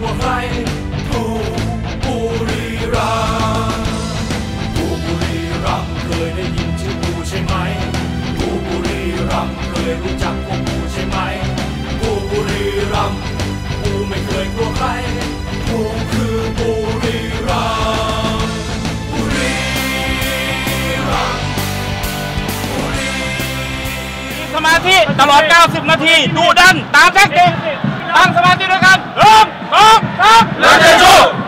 กว่าใครกูบุรีรัมกูบุรีรัมเคยได้ยินชื่อผู้ใช่ไหมผู้บุรีรัมเคยรู้จักพวกผู้ใช่ไหมผู้บุรีรัมกูไม่เคยกลัวใครผู้คือบุรีรัมบุรีรัมสมาธิตลอด 90 นาที ดูดัน ตามแท็กติกตั้งสมาธิด้วยกันเริ่ม สองสา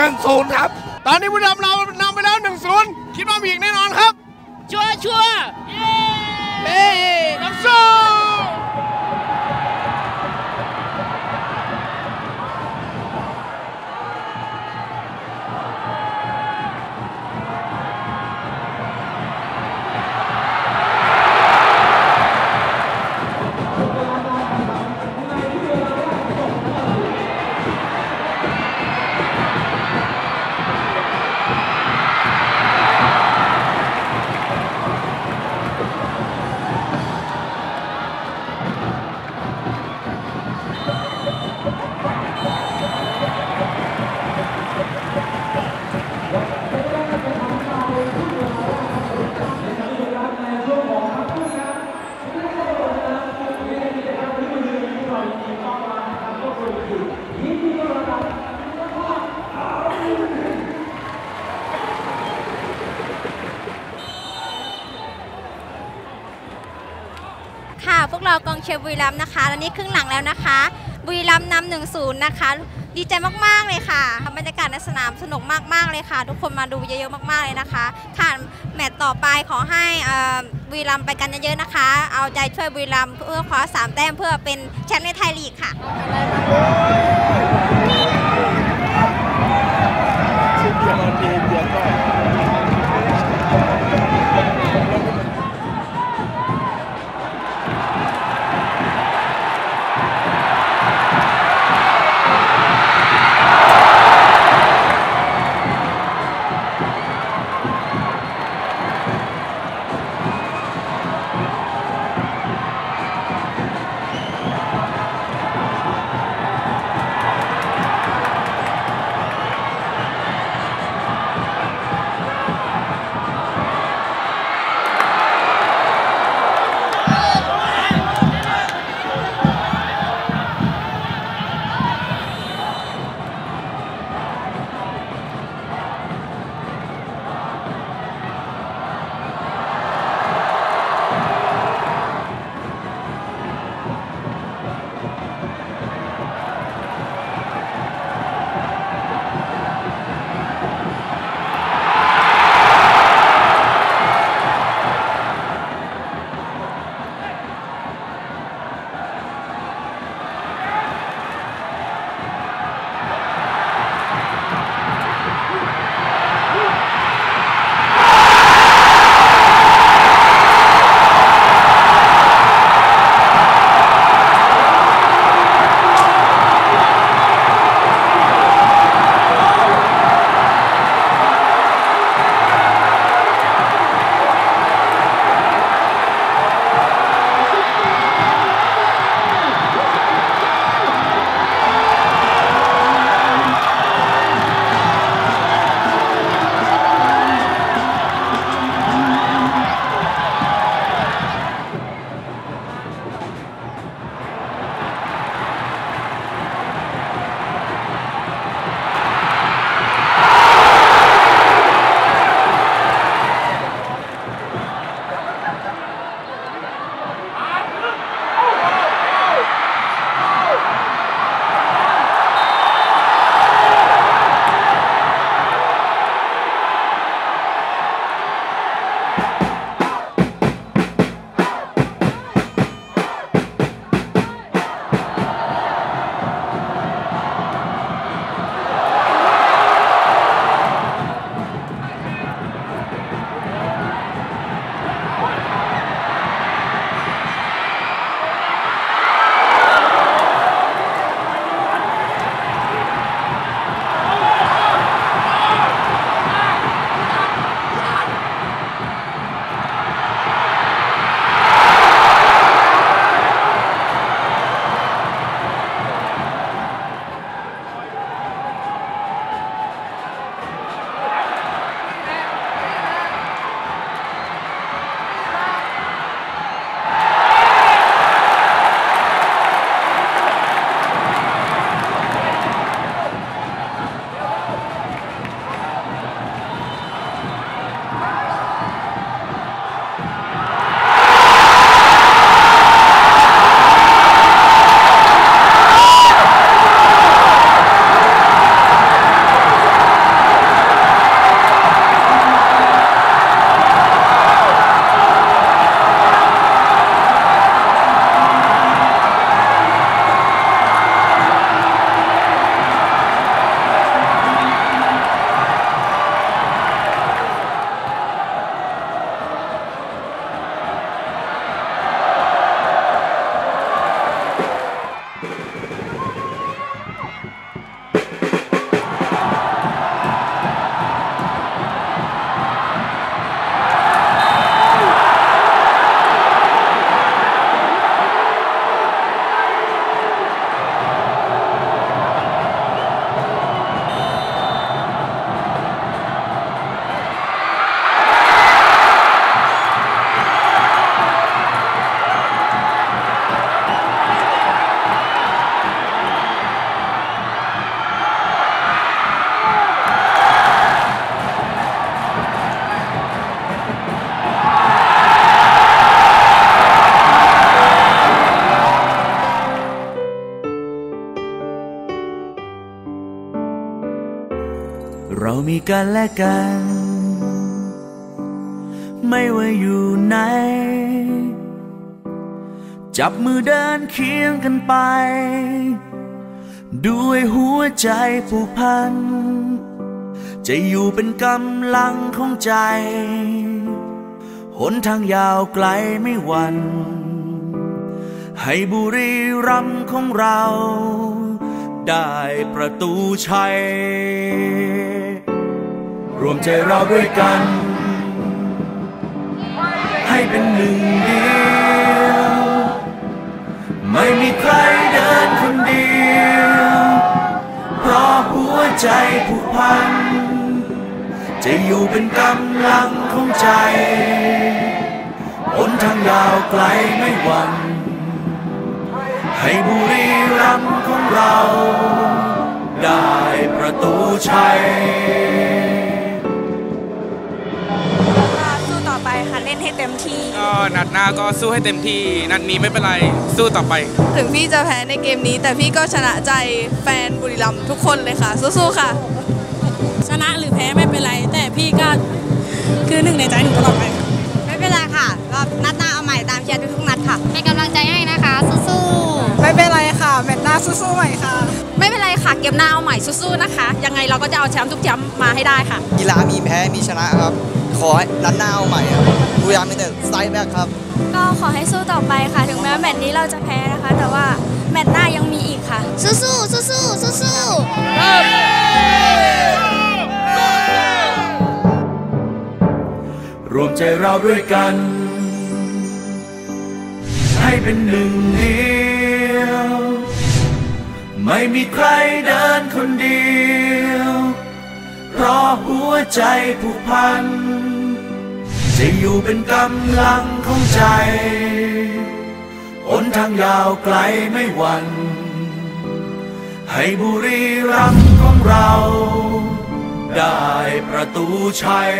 นึ่งศูนย์ครับ ตอนนี้บุรีรัมย์เรานำไปแล้ว1-0คิดว่ามีอีกแน่นอนครับ ชัวชัว วกเรากองเชียร์บุรีรัมย์นะคะและนี่ครึ่งหลังแล้วนะคะ บุรีรัมย์นำหนึ่งศูนย์นะคะ ดีใจมากๆเลยค่ะบรรยากาศในสนามสนุกมากๆเลยค่ะ ทุกคนมาดูเยอะๆมากๆเลยนะคะค่ะแมตต์ต่อไปขอให้บุรีรัมย์ไปกันเยอะๆนะคะ เอาใจช่วยบุรีรัมย์เพื่อคว้าสามแต้มเพื่อเป็นแชมป์ในไทยลีกค่ะ กันและกัน ไม่ว่าอยู่ไหน จับมือเดินเคียงกันไป ด้วยหัวใจผูกพัน จะอยู่เป็นกำลังของใจ หนทางยาวไกลไม่หวันให้บุรีรัมย์ของเรา ได้ประตูชัย รวมใจเราด้วยกัน ให้เป็นหนึ่งเดียว ไม่มีใครเดินคนเดียว เพราะหัวใจผูกพัน จะอยู่เป็นกำลังของใจหนทางยาวไกลไม่หวั่นให้บุรีรัมย์ของเรา ได้ประตูชัย ล่นให้เต็มที่ก็นัดหน้าก็สู้ให้เต็มที่นัดนี้ไม่เป็นไรสู้ต่อไป ถึงพี่จะแพ้ในเกมนี้ แต่พี่ก็ชนะใจแฟนบุรีรัมย์ทุกคนเลยค่ะสู้ๆค่ะ ชนะหรือแพ้ไม่เป็นไร แต่พี่ก็คือหนึ่งในใจหนูตลอดไปค่ะไม่เป็นไรค่ะก็นัดหน้าเอาใหม่ตามเชียร์ทุกๆนัดค่ะเป็นกำลังใจให้นะคะสู้ไม่เป็นไรค่ะแมตช์หน้าสู้ๆใหม่ค่ะ ไม่เป็นไรค่ะเกมหน้าเอาใหม่สู้ๆนะคะ ยังไงเราก็จะเอาแชมป์ทุกแชมป์มาให้ได้ค่ะกีฬามีแพ้มีชนะครับ ขอให้นัดหน้าเอาใหม่ครับบุรีรัมย์มีแต่ไซด์แบ็คครับ ก็ขอให้สู้ต่อไปค่ะ ถึงแม้แมตช์นี้เราจะแพ้นะคะ แต่ว่าแมตช์หน้ายังมีอีกค่ะ สู้สู้สู้สู้สู้สู้รวมใจเราด้วยกัน ให้เป็นหนึ่งเดียว ไม่มีใครเดินคนเดียว เพราะหัวใจผูกพัน จะอยู่เป็นกำลังของใจหนทางยาวไกลไม่หวั่นให้บุรีรัมย์ของเรา ได้ประตูชัย